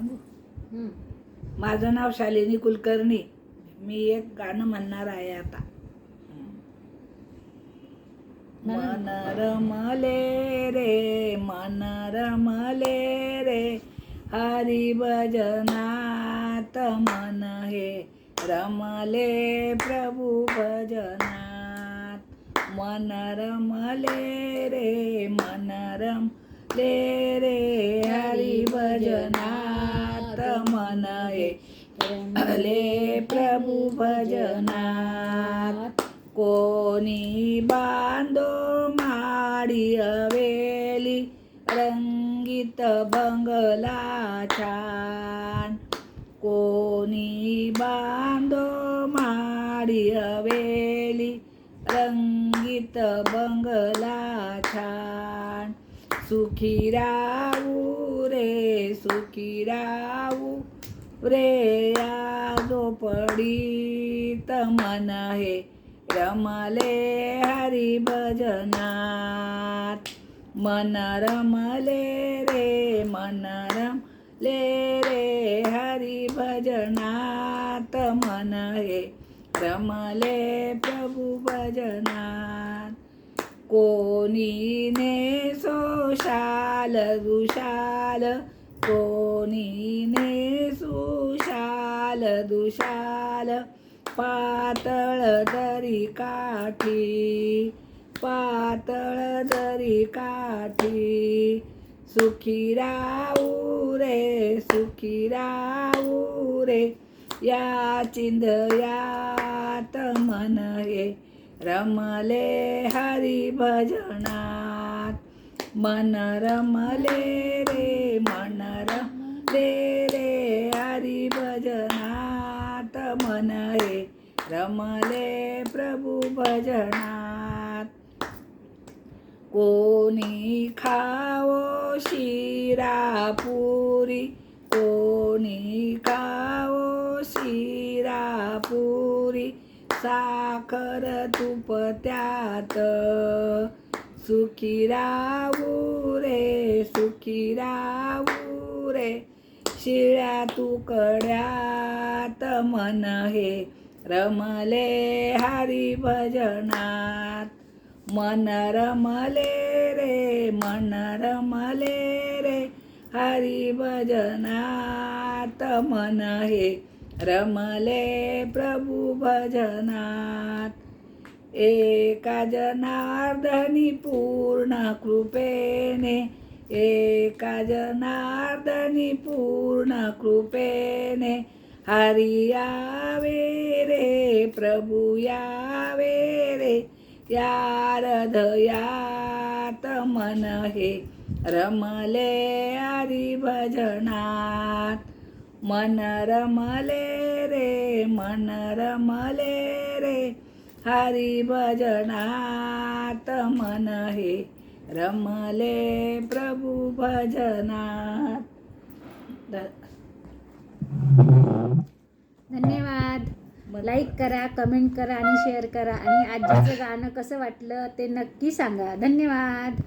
सांगू. माझं नाव शालिनी कुलकर्णी. मी एक गाणं म्हणणार आहे आता. मन रमले रे मन रमले रे हरी भजनात मन हे रमले प्रभू भजनात. मन रमले रे मन रमले रे हरी भजनात मन हे प्रभु भजनात। कोणी बांधो माडी हवेली रंगीत बंगला छान कोणी बांधो माडी हवेली रंगीत बंगला छान सुखी राहू रे सुखी राहू रे या झोपडीत तमन हे रमले हरी भजनात. मन रमले रे मन रमले रे हरी भजनात. मन हे रमले प्रभू भजनात. कोणी नेसो शाल दुशाल? कोणी नेसू शाल दुशाल? पातळ दरी काठी पातळ दरी काठी सुखी राऊ रे सुखी राऊ रे या चिंधयात मन हे रमले हरी भजनात. मन रमले रे मन रमले रे हरी भजनात. मन रे रमले प्रभू भजनात. कोणी खावो शिरा पुरी कोणी खावो शिरा पुरी साखर तूप त्यात. सुखी राहू रे सुखी राहू रे. शिळ्या तुकड्यात मन हे रमले हरी भजनात. मन रमले रे मन रमले रे हरी भजनात मन हे. रमले प्रभू भजनात. एका जनार्दनी पूर्ण कृपेने एका जनार्दनी पूर्ण कृपेने. हरी यावे रे प्रभू यावे रे यारधयात मन हे. रमले हरी भजनात. मन रमले रे मन रमले रे हरी भजनात मन हे रमले प्रभू भजनात द- धन्यवाद लाईक करा कमेंट करा आणि शेअर करा आणि आजीचं गाणं कसं वाटलं ते नक्की सांगा. धन्यवाद